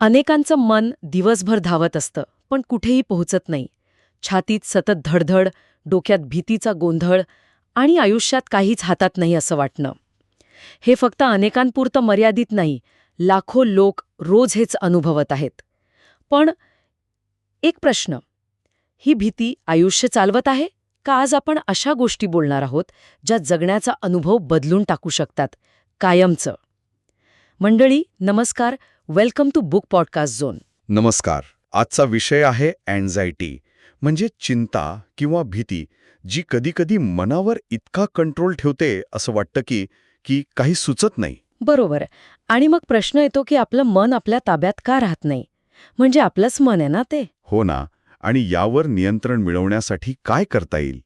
अनेकांचं मन दिवसभर धावत असतं पण कुठेही पोहोचत नाही. छातीत सतत धडधड डोक्यात भीतीचा गोंधळ आणि आयुष्यात काहीच हातात नाही असं वाटणं. हे फक्त अनेकांपुरतं मर्यादित नाही लाखो लोक रोज हेच अनुभवत आहेत. पण एक प्रश्न ही भीती आयुष्य चालवत आहे? का आज आपण अशा गोष्टी बोलणार आहोत ज्या जगण्याचा अनुभव बदलून टाकू शकतात कायमचं? मंडळी नमस्कार. Welcome to book podcast zone नमस्कार. आजचा विषय आहे अँझायटी म्हणजे चिंता किंवा भीती जी कधीकधी मनावर इतका कंट्रोल ठेवते असं वाटतं की की काही सुचत नाही. बरोबर. आणि मग प्रश्न येतो की आपलं मन आपल्या ताब्यात का राहत नाही? म्हणजे आपलंच मन आहे ना ते? हो ना. आणि यावर नियंत्रण मिळवण्यासाठी काय करता येईल?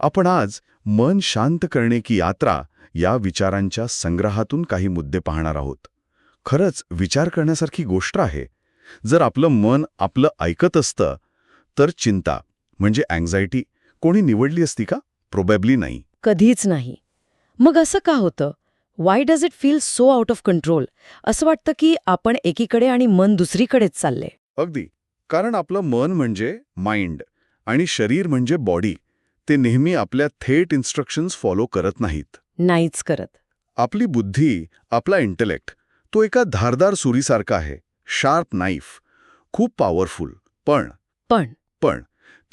आपण आज मन शांत करणे की यात्रा या विचारांच्या संग्रहातून काही मुद्दे पाहणार आहोत. खरंच विचार करण्यासारखी गोष्ट आहे. जर आपलं मन आपलं ऐकत असतं तर चिंता म्हणजे अँझायटी कोणी निवडली असती का? प्रोबॅबली नाही. कधीच नाही. मग असं का होतं? Why does it feel so out of control असं वाटतं की आपण एकीकडे आणि मन दुसरीकडेच चालले अगदी. कारण आपलं मन म्हणजे माइंड आणि शरीर म्हणजे बॉडी ते नेहमी आपल्या थेट इन्स्ट्रक्शन्स फॉलो करत नाहीत. नाहीच करत. आपली बुद्धी आपला इंटेलेक्ट तो एका धारदार सुरीसारखा आहे. Sharp knife. खूप पॉवरफुल पण पण. पण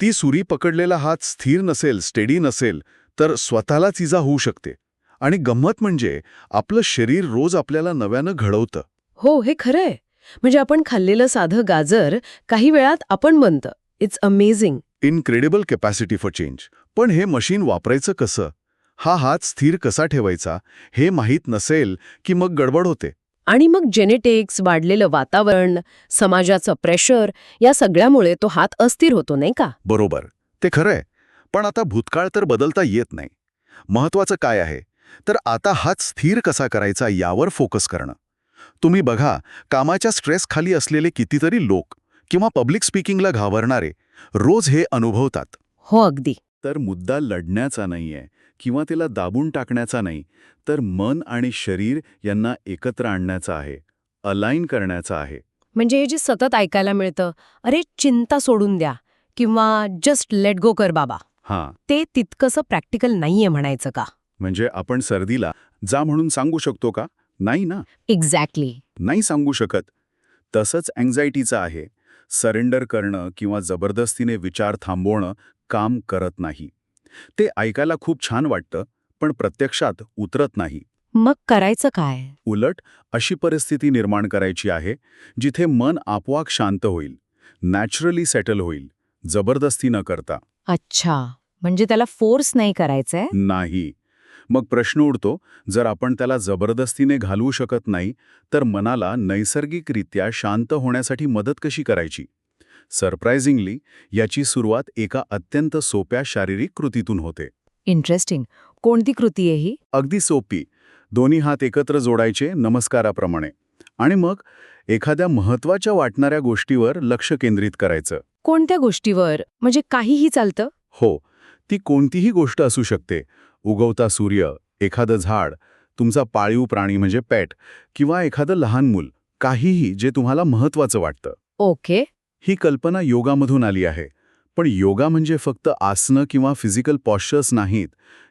ती सुरी पकडलेला हात स्थिर नसेल स्टेडी नसेल तर स्वतःलाच इजा होऊ शकते. आणि गंमत म्हणजे आपलं शरीर रोज आपल्याला नव्यानं घडवतं. हो हे खरंय. म्हणजे आपण खाल्लेलं साधं गाजर काही वेळात आपण बनतं. It's amazing incredible capacity for change पण हे मशीन वापरायचं कसं? हा हात स्थिर कसा ठेवायचा? हे माहीत नसेल की मग गडबड होते. आणि मग जेनेटिक्स वाढलेलं वातावरण समाजाचं प्रेशर या सगळ्यामुळे तो हात अस्थिर होतो नाही का? बरोबर. ते खरंय. पण आता भूतकाळ तर बदलता येत नाही. महत्वाचं काय आहे? तर आता हात स्थिर कसा करायचा यावर फोकस करणं. तुम्ही बघा कामाच्या स्ट्रेस खाली असलेले कितीतरी लोक किंवा पब्लिक स्पीकिंगला घाबरणारे रोज हे अनुभवतात. हो अगदी. तर मुद्दा लढण्याचा नाहीये. किंवा तिला दाबून टाकण्याचा नाही तर मन आणि शरीर यांना एकत्र आणण्याचा आहे अलाइन करण्याचा आहे. म्हणजे हे जे सतत ऐकायला मिळतं अरे चिंता सोडून द्या किंवा जस्ट लेट गो कर बाबा. हां. ते तितकंसं प्रॅक्टिकल नाहीये म्हणायचं का? म्हणजे आपण सर्दीला जा म्हणून सांगू शकतो का? नाही ना. एक्झॅक्टली नाही सांगू शकत. तसंच अँझायटीचं आहे. सरेंडर करणं किंवा जबरदस्तीने विचार थांबवणं काम करत नाही. ते ऐकायला खूप छान वाटतं पण प्रत्यक्षात उतरत नाही. मग करायचं काय? उलट अशी परिस्थिती निर्माण करायची आहे जिथे मन आपोआप शांत होईल नॅचरली सेटल होईल जबरदस्ती न करता. अच्छा म्हणजे त्याला फोर्स नाही करायचंय? नाही. मग प्रश्न उडतो जर आपण त्याला जबरदस्तीने घालवू शकत नाही तर मनाला नैसर्गिकरित्या शांत होण्यासाठी मदत कशी करायची? सरप्रायझिंगली याची सुरुवात एका अत्यंत सोप्या शारीरिक कृतीतून होते. इंटरेस्टिंग कोणती कृती आहे ही? अगदी सोपी. दोन्ही हात एकत्र जोडायचे नमस्काराप्रमाणे. आणि मग एखाद्या महत्त्वाच्या वाटणाऱ्या गोष्टीवर लक्ष केंद्रित करायचं. कोणत्या गोष्टीवर? म्हणजे काहीही चालतं? हो. ती कोणतीही गोष्ट असू शकते. उगवता सूर्य एखादं झाड तुमचा पाळीव प्राणी म्हणजे पॅट किंवा एखादं लहान मूल काहीही जे तुम्हाला महत्वाचं वाटतं. ओके. ही कल्पना योगामधून आली आहे. पण योगा म्हणजे फक्त आसनं किंवा फिजिकल पॉश्चर्स नाहीत.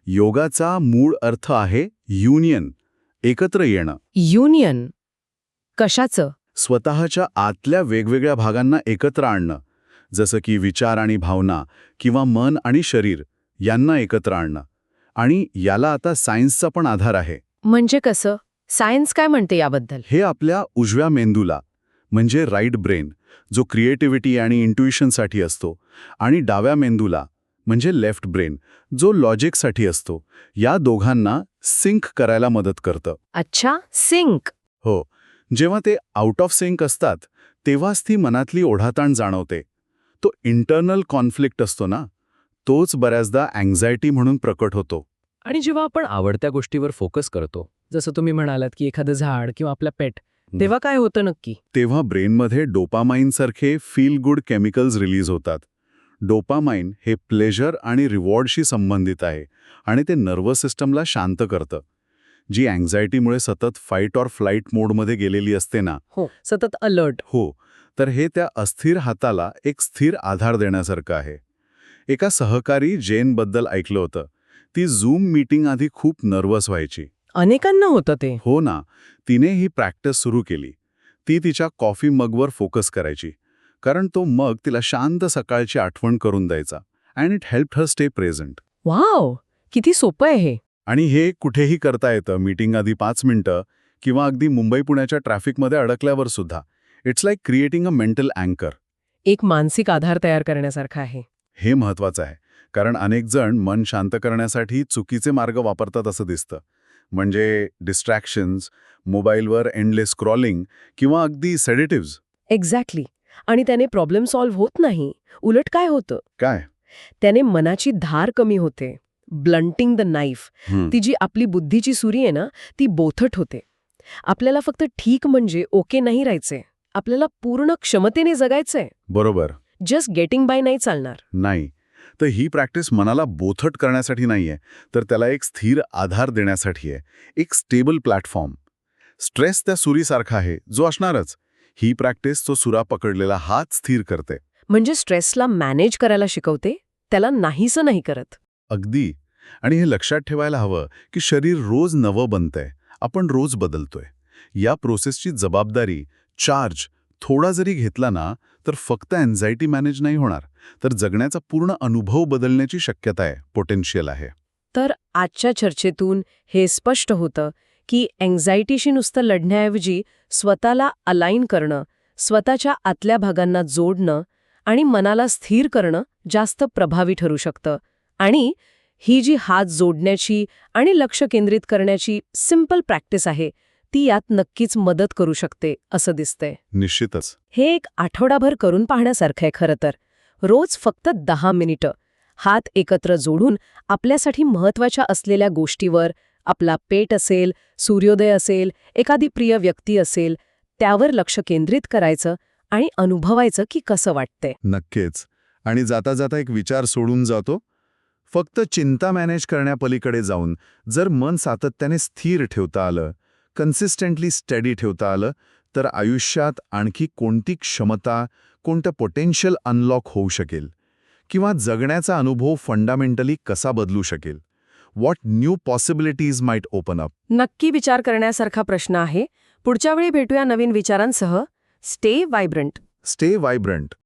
योगाचा मूळ अर्थ आहे युनियन एकत्र येणं. युनियन कशाचं? स्वतःच्या आतल्या वेगवेगळ्या भागांना एकत्र आणणं. जसं की विचार आणि भावना किंवा मन आणि शरीर यांना एकत्र आणणं. आणि याला आता सायन्सचा पण आधार आहे. म्हणजे कसं? सायन्स काय म्हणते याबद्दल? हे आपल्या उजव्या मेंदूला म्हणजे राईट ब्रेन जो क्रिएटिव्हिटी आणि इंट्युएशनसाठी असतो आणि डाव्या मेंदूला म्हणजे लेफ्ट ब्रेन जो लॉजिकसाठी असतो या दोघांना सिंक करायला मदत करतं. अच्छा सिंक. हो जेव्हा ते आउट ऑफ सिंक असतात तेव्हाच ती मनातली ओढाताण जाणवते. तो इंटरनल कॉन्फ्लिक्ट असतो ना तोच बऱ्याचदा अँझायटी म्हणून प्रकट होतो. आणि जेव्हा आपण आवडत्या गोष्टीवर फोकस करतो जसं तुम्ही म्हणालात की एखादं झाड किंवा आपला पेट तेव्हा काय होतं नक्की? तेव्हा ब्रेनमध्ये डोपामाईनसारखे फील गुड केमिकल्स रिलीज होतात. डोपामाइन हे प्लेजर आणि रिवॉर्डशी संबंधित आहे आणि ते नर्वस सिस्टमला शांत करतं. जी अँझायटीमुळे सतत फाईट ऑर फ्लाईट मोडमध्ये गेलेली असते ना. हो सतत अलर्ट हो तर हे त्या अस्थिर हाताला एक स्थिर आधार देण्यासारखं आहे. एका सहकारी जेनबद्दल ऐकलं होतं. ती झूम मीटिंग आधी खूप नर्वस व्हायची. अनेकांना होतं ते. हो ना. तिने ही प्रॅक्टिस सुरू केली. ती तिच्या कॉफी मगवर फोकस करायची. कारण तो मग तिला शांत सकाळची आठवण करून द्यायचा. And it help her stay present wow! किती सोपं आहे हे. आणि हे कुठेही करता येतं. मीटिंग आधी पाच मिनिटं किंवा अगदी मुंबई पुण्याच्या ट्रॅफिकमध्ये अडकल्यावर सुद्धा. It's like creating a mental अँकर एक मानसिक आधार तयार करण्यासारखा आहे. हे महत्वाचं आहे. कारण अनेक जण मन शांत करण्यासाठी चुकीचे मार्ग वापरतात असं दिसतं. म्हणजे डिस्ट्रॅक्शन्स मोबाईलवर एंडलेस स्क्रॉलिंग किंवा अगदी सेडेटिव्ज एक्झॅक्टली आणि त्याने प्रॉब्लेम सॉल्व्ह होत नाही. उलट काय होतं? काय? त्याने मनाची धार कमी होते. ब्लंटिंग द नाईफ ती जी आपली बुद्धीची सुरी आहे ना ती बोथट होते. आपल्याला फक्त ठीक म्हणजे ओके नाही राहायचे आपल्याला पूर्ण क्षमतेने जगायचंय. बरोबर. जस्ट गेटिंग बाय नाही चालणार. नाही. तर ही प्रॅक्टिस मनाला बोथट करण्यासाठी नाहीये तर त्याला एक स्थिर आधार देण्यासाठी आहे. एक स्टेबल प्लॅटफॉर्म. स्ट्रेस त्या सुरीसारखा आहे जो असणारच. ही प्रॅक्टिस तो सुरा पकडलेला हात स्थिर करते. म्हणजे स्ट्रेसला मॅनेज करायला शिकवते त्याला नाहीसं नाही करत. अगदी. आणि हे लक्षात ठेवायला हवं की शरीर रोज नवं बनतंय आपण रोज बदलतोय. या प्रोसेसची जबाबदारी चार्ज थोडा जरी घेतला ना तर फक्त अँझायटी मॅनेज नाही होणार. तर जगण्याचा पूर्ण अनुभव बदलण्याची शक्यता आहे पोटेन्शियल आहे. तर आजच्या चर्चेतून हे स्पष्ट होतं की अँझायटीशी नुसतं लढण्याऐवजी स्वतःला अलाइन करणं स्वतःच्या आतल्या भागांना जोडणं आणि मनाला स्थिर करणं जास्त प्रभावी ठरू शकतं. आणि ही जी हात जोडण्याची आणि लक्ष केंद्रित करण्याची सिंपल प्रॅक्टिस आहे ती यात नक्कीच मदत करू शकते असं दिसतंय. निश्चितच. हे एक आठवडाभर करून पाहण्यासारखं आहे खरं तर. रोज फक्त दहा मिनिटं. हात एकत्र जोडून आपल्यासाठी महत्त्वाच्या असलेल्या गोष्टीवर आपला पेट असेल सूर्योदय असेल एखादी प्रिय व्यक्ती असेल त्यावर लक्ष केंद्रित करायचं आणि अनुभवायचं की कसं वाटतंय. नक्कीच. आणि जाता जाता एक विचार सोडून जातो. फक्त चिंता मॅनेज करण्यापलीकडे जाऊन जर मन सातत्याने स्थिर ठेवता आलं कन्सिस्टंटली स्टडी ठेवता आलं तर आयुष्यात आणखी कोणती क्षमता कोणतं पोटेन्शियल अनलॉक होऊ शकेल? किंवा जगण्याचा अनुभव फंडामेंटली कसा बदलू शकेल? What new possibilities might open up नक्की विचार करण्यासारखा प्रश्न आहे. पुढच्या वेळी भेटूया नवीन विचारांसह. Stay vibrant stay vibrant